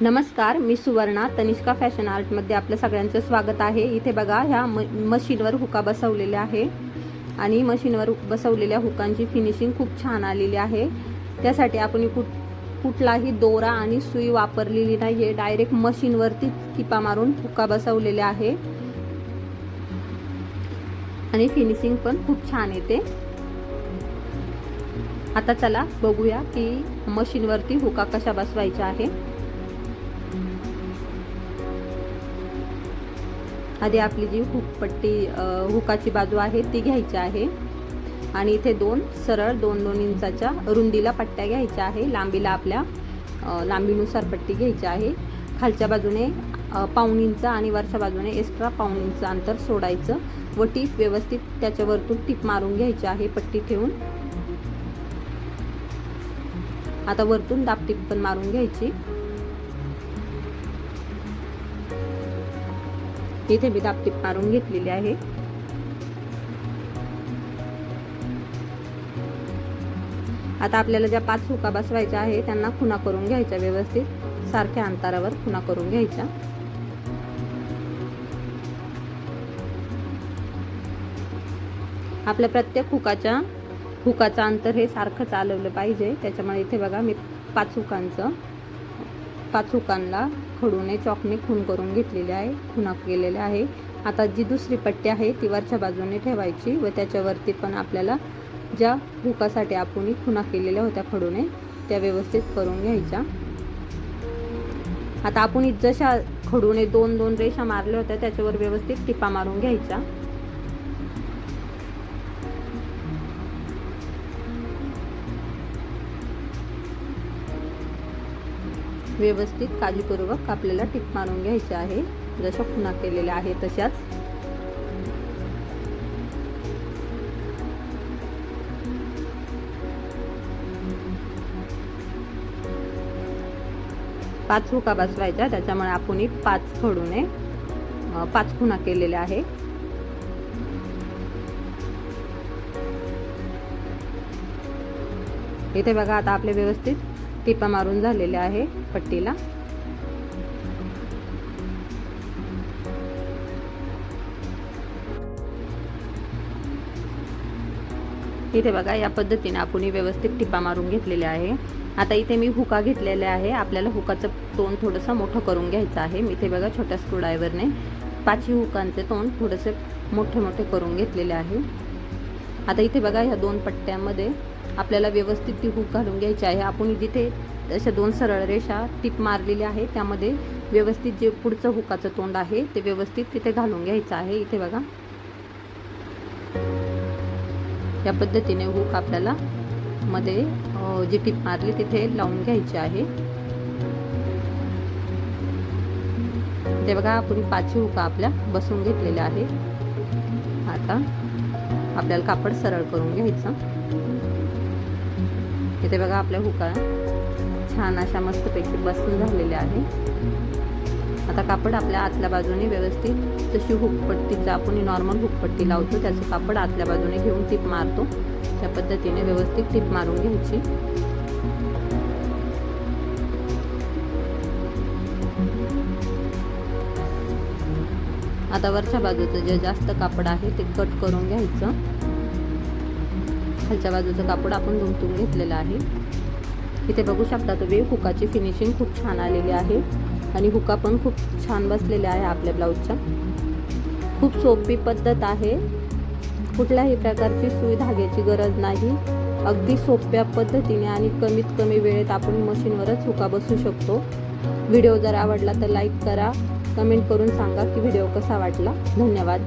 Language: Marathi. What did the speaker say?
नमस्कार मी सुवर्णा तनिष्का फॅशन आर्टमध्ये आपलं सगळ्यांचं स्वागत आहे. इथे बघा ह्या म मशीनवर हुका बसवलेल्या आहे आणि मशीनवर बसवलेल्या हुकांची फिनिशिंग खूप छान आलेली आहे. त्यासाठी आपण कुठ कुठलाही दोरा आणि सुई वापरलेली नाही आहे डायरेक्ट मशीनवरती टिपा मारून हुका बसवलेल्या आहे. आणि फिनिशिंग पण खूप छान येते. आता चला बघूया की मशीनवरती हुका कशा बसवायच्या आहे. आधी आपली जी हुकपट्टी हुकाची बाजू आहे ती घ्यायची आहे. आणि इथे दोन सरळ दोन दोन इंचाच्या रुंदीला पट्ट्या घ्यायच्या आहे. लांबीला आपल्या लांबीनुसार पट्टी घ्यायची आहे. खालच्या बाजूने पाऊण इंच आणि वरच्या बाजूने एक्स्ट्रा पाऊण इंच अंतर सोडायचं. व टीप व्यवस्थित त्याच्यावरतून टीप मारून घ्यायची आहे पट्टी ठेवून. आता वरतून दाबटीप पण मारून घ्यायची. इथे मी दाबटीप मारून घेतलेली आहे. आता आपल्याला ज्या पाच हुका बसवायच्या आहे त्यांना खुणा करून घ्यायच्या व्यवस्थित. सारख्या अंतरावर खुणा करून घ्यायच्या. आपल्या प्रत्येक हुकाच्या हुकाचं अंतर हे सारखं चालवलं पाहिजे. त्याच्यामुळे इथे बघा मी पाच हुकांचं पाच हुकांना खडूने चॉकने खून करून घेतलेले आहे खुना केलेले आहे. आता जी दुसरी पट्टी आहे ती वरच्या बाजूने ठेवायची व त्याच्यावरती पण आपल्याला ज्या हुकासाठी आपण खुना केलेल्या होत्या खडूने त्या व्यवस्थित करून घ्यायच्या. आता आपण जशा खडूने दोन दोन रेषा मारल्या होत्या त्याच्यावर व्यवस्थित टिपा मारून घ्यायच्या. व्यवस्थित काळजीपूर्वक आपल्याला टिप मारून घ्यायचे आहे. जशा खुणा केलेल्या आहे तशाच. पाच हुका बसवायच्या त्याच्यामुळे आपण पाच खडूने पाच खुणा केलेल्या आहे. इथे बघा आता आपले व्यवस्थित टिपा मारून झालेल्या आहे पट्टीला. इथे बघा या पद्धतीने आपण व्यवस्थित टिपा मारून घेतलेले आहे. आता इथे मी हुका घेतलेल्या आहे. आपल्याला हुकाचं तोंड थोडंसं मोठं करून घ्यायचं आहे. मी इथे बघा छोट्या स्क्रूड्रायव्हरने पाचही हुकांचे तोंड थोडेसे मोठे मोठे करून घेतलेले आहे. आता इथे बघा ह्या दोन पट्ट्यांमध्ये आपल्याला व्यवस्थित ती हूक घालून घ्यायची आहे. आपण जिथे अशा दोन सरळ रेषा टिप मारलेल्या आहे त्यामध्ये व्यवस्थित जे पुढचं हुकाचं तोंड आहे ते व्यवस्थित तिथे घालून घ्यायचं आहे. इथे बघा. या पद्धतीने हुक आपल्याला मध्ये जी टिप मारली तिथे लावून घ्यायची आहे. ते बघा आपण पाचवी हुका आपल्या बसून घेतलेल्या आहे आता आपल्याला कापड सरळ करून घ्यायचं. इथे बघा आपल्या हुका छान अशा मस्तपैकी बसून झालेल्या आहे. आता कापड आपल्या आतल्या बाजूने व्यवस्थित जशी हुकपट्टीचं आपण नॉर्मल हुकपट्टी लावतो त्याचं कापड आतल्या बाजूने घेऊन टीप मारतो. त्या पद्धतीने व्यवस्थित टीप मारून घ्यायची. आता वरच्या बाजूचं जे जास्त कापड आहे ते कट करून घ्यायचं. खालच्या बाजूचं कापड आपण धुमतून घेतलेलं आहे. इथे बघू शकता तुम्ही हुकाची फिनिशिंग खूप छान आलेली आहे. आणि हुका पण खूप छान बसलेल्या आहे आपल्या ब्लाऊजच्या खूप सोपी पद्धत आहे. कुठल्याही प्रकारची सुई धाग्याची गरज नाही. अगदी सोप्या पद्धतीने आणि कमीत कमी वेळेत आपण मशीनवरच हुका बसू शकतो. व्हिडिओ जर आवडला तर लाईक करा. कमेंट करून सांगा की व्हिडिओ कसा वाटला. धन्यवाद.